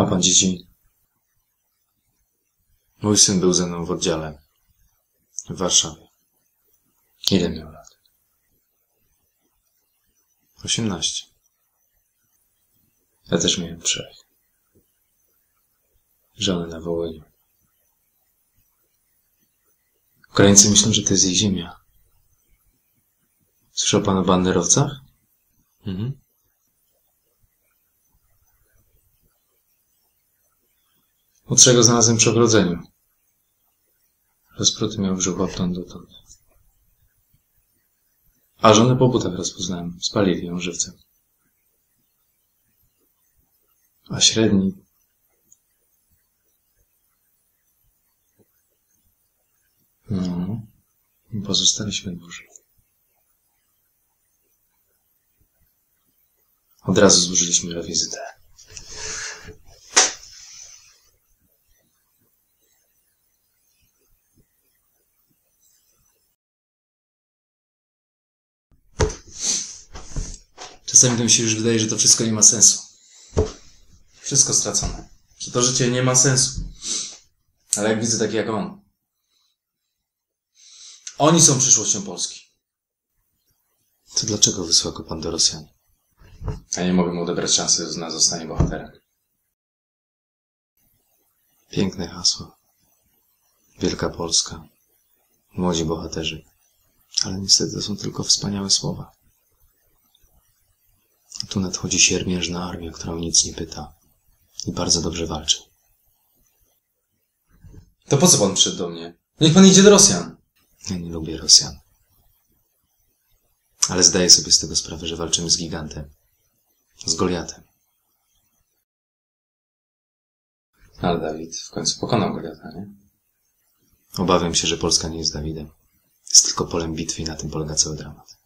Ma pan dzieci? Mój syn był ze mną w oddziale. W Warszawie. Ile miał lat? Osiemnaście. Ja też miałem trzech. Żonę na Wołyniu. Ukraińcy myślą, że to jest ich ziemia. Słyszał pan o banderowcach? Mhm. Młodszego znalazłem przy ogrodzeniu. Rozpruty miał brzuch odtąd dotąd. A żonę po butach rozpoznałem. Spalili ją żywcem. A średni... No, pozostaliśmy dłużej. Od razu złożyliśmy rewizytę. Czasami to mi się już wydaje, że to wszystko nie ma sensu. Wszystko stracone. Że to życie nie ma sensu. Ale jak widzę taki jak on. Oni są przyszłością Polski. To dlaczego wysłał go pan do Rosjan? Ja nie mogę mu odebrać szansy na zostanie bohaterem. Piękne hasło. Wielka Polska. Młodzi bohaterzy. Ale niestety to są tylko wspaniałe słowa. Tu nadchodzi siermiężna armia, która o nic nie pyta. I bardzo dobrze walczy. To po co pan przyszedł do mnie? Niech pan idzie do Rosjan. Ja nie lubię Rosjan. Ale zdaję sobie z tego sprawę, że walczymy z gigantem. Z Goliatem. Ale Dawid w końcu pokonał Goliata, nie? Obawiam się, że Polska nie jest Dawidem. Jest tylko polem bitwy i na tym polega cały dramat.